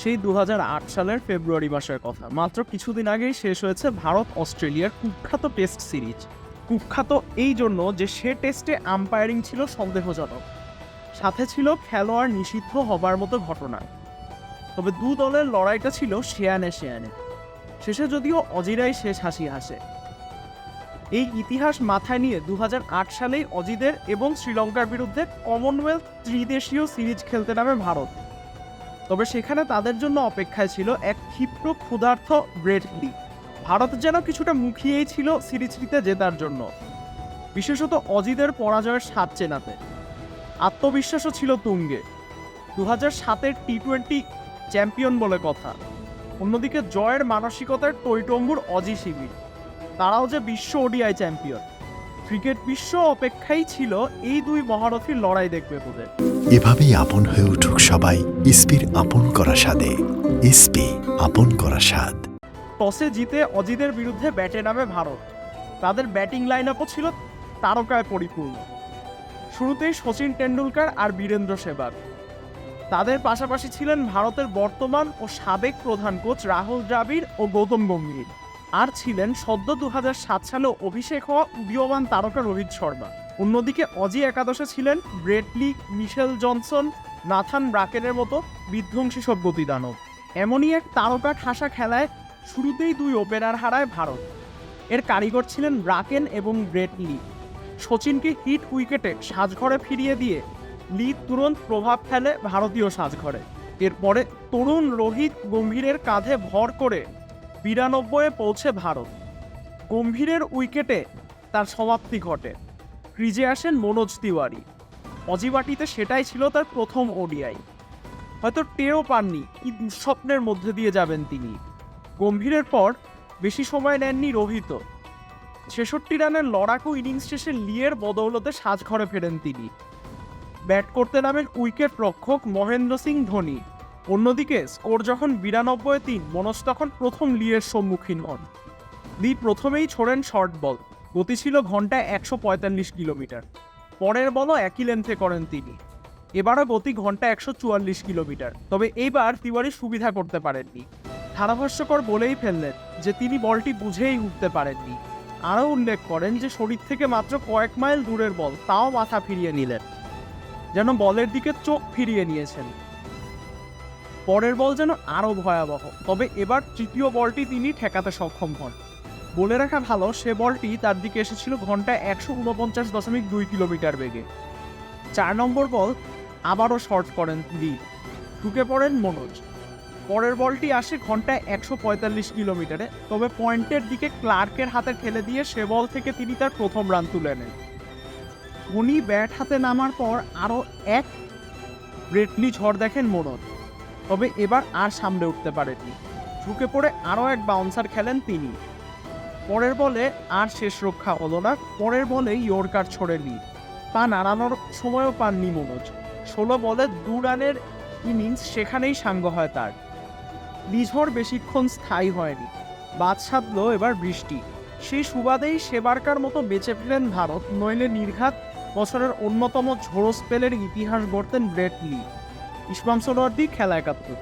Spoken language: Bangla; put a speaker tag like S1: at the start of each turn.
S1: সেই দু হাজার আট সালের ফেব্রুয়ারি মাসের কথা। মাত্র কিছুদিন আগেই শেষ হয়েছে ভারত অস্ট্রেলিয়ার কুখ্যাত টেস্ট সিরিজ। কুখ্যাত এই জন্য যে সে টেস্টে আম্পায়ারিং ছিল সন্দেহজনক। সাথে ছিল খেলোয়াড় নিষিদ্ধ হবার মতো ঘটনা। তবে দু দলের লড়াইটা ছিল শেয়ানে শেয়ানে শেষে যদিও অজিরাই শেষ হাসি হাসে। এই ইতিহাস মাথায় নিয়ে দু হাজার আট সালেই অজিদের এবং শ্রীলঙ্কার বিরুদ্ধে কমনওয়েলথ ত্রিদেশীয় সিরিজ খেলতে নামে ভারত। তবে সেখানে তাদের জন্য অপেক্ষায় ছিল এক ক্ষিপ্র ক্ষুধার্থ ব্রেড লি ভারত যেন কিছুটা মুখিয়েই ছিল সিরিজটিতে জেতার জন্য। বিশেষত অজিদের পরাজয়ের স্বাদ চেনাতে। আত্মবিশ্বাসও ছিল তুঙ্গে। দু হাজার সাতের টি টোয়েন্টি চ্যাম্পিয়ন বলে কথা। অন্যদিকে জয়ের মানসিকতার টৈটম্বুর অজি শিবির তারাও যে বিশ্ব ওডিআই চ্যাম্পিয়ন। ক্রিকেট বিশ্ব অপেক্ষাই ছিল এই দুই মহারথীর লড়াই দেখবে বলে
S2: এভাবেই আপন হয়ে উঠুক সবাই। ইস্পির আপন করা স্বাদে ইস্পি আপন করা স্বাদ
S1: টসে জিতে অজিদের বিরুদ্ধে ব্যাটে নামে ভারত। তাদের ব্যাটিং লাইন আপও ছিল তারকায় পরিপূর্ণ। শুরুতেই সচিন টেন্ডুলকার আর বীরেন্দ্র সেবাগ। তাদের পাশাপাশি ছিলেন ভারতের বর্তমান ও সাবেক প্রধান কোচ রাহুল দ্রাবিড় ও গৌতম গম্ভীর। আর ছিলেন সদ্য দু সালে অভিষেক হওয়া উদীয়মান তারকা রোহিত শর্মা। অন্যদিকে অজি একাদশে ছিলেন Brett Lee Mitchell Johnson, Nathan ব্রাকেনের মতো বিধ্বংসী সব গতিদানব এমনই এক তারকা ঠাসা খেলায় শুরুতেই দুই ওপেনার হারায় ভারত। এর কারিগর ছিলেন ব্রাকেন এবং ব্রেটলি সচিনকে হিট উইকেটে সাজঘরে ফিরিয়ে দিয়ে লি তুরন্ত প্রভাব ফেলে ভারতীয় সাজঘরে। এরপরে তরুণ রোহিত গম্ভীরের কাঁধে ভর করে বিরানব্বইয়ে পৌঁছে ভারত। গম্ভীরের উইকেটে তার সমাপ্তি ঘটে। ক্রিজে আসেন মনোজ তিওয়ারি। অজিবাটিতে সেটাই ছিল তার প্রথম ওডিআই। হয়তো টেরও পাননি কি মধ্যে দিয়ে যাবেন তিনি। গম্ভীরের পর বেশি সময় নেননি রোহিত। ছেষট্টি রানের লড়াকু ইনিংস শেষে লিয়ের বদৌলতে সাজঘরে ফেরেন তিনি। ব্যাট করতে নামেন উইকেট রক্ষক মহেন্দ্র সিং ধোনি। অন্যদিকে স্কোর যখন বিরানব্বই তিন, মনোজ তখন প্রথম লিয়ের সম্মুখীন হন। লি প্রথমেই ছোড়েন শর্ট বল। গতি ছিল ঘন্টায় একশো পঁয়তাল্লিশ কিলোমিটার। পরের বলও একই লেন্থে করেন তিনি। এবারও গতি ঘণ্টা একশো চুয়াল্লিশ কিলোমিটার। তবে এইবার তিওয়ারি সুবিধা করতে পারেননি। ধারাভাষ্যকর বলেই ফেললেন যে তিনি বলটি বুঝেই উঠতে পারেননি। আরও উল্লেখ করেন যে শরীর থেকে মাত্র কয়েক মাইল দূরের বল তাও মাথা ফিরিয়ে নিলেন। যেন বলের দিকে চোখ ফিরিয়ে নিয়েছেন। পরের বল যেন আরও ভয়াবহ, তবে এবার তৃতীয় বলটি তিনি ঠেকাতে সক্ষম হন। বলে রাখা ভালো, সে বলটি তার দিকে এসেছিল ঘন্টায় একশো উনপঞ্চাশ দশমিক দুই কিলোমিটার বেগে। চার নম্বর বল আবারও শর্ট করেন লি। ঢুকে পড়েন মনোজ। পরের বলটি আসে ঘন্টায় একশো পঁয়তাল্লিশ কিলোমিটারে। তবে পয়েন্টের দিকে ক্লার্কের হাতে ঠেলে দিয়ে সে বল থেকে তিনি তার প্রথম রান তুলে নেন। উনি ব্যাট হাতে নামার পর আরও এক ব্রেটলি ঝড় দেখেন মনোজ। তবে এবার আর সামনে উঠতে পারেননি। ঝুঁকে পড়ে আরও এক বাউন্সার খেলেন তিনি। পরের বলে আর শেষ রক্ষা হলো না, পরের বলে ইয়র্কার ছড়ে লি পা নাড়ানোর সময়ও পাননি মনোজ। ষোলো বলে দু রানের ইনিংস সেখানেই সাঙ্গ হয় তার। লিঝড় বেশিক্ষণ স্থায়ী হয়নি। বাদ সাধল এবার বৃষ্টি। সেই সুবাদেই সেবারকার মতো বেঁচে ফেলেন ভারত। নইলে নির্ঘাত বছরের অন্যতম ঝোড়ো স্পেলের ইতিহাস গড়তেন ব্রেট লি। ইসমাম সোলোয়ার্দি খেলা একাত্তর।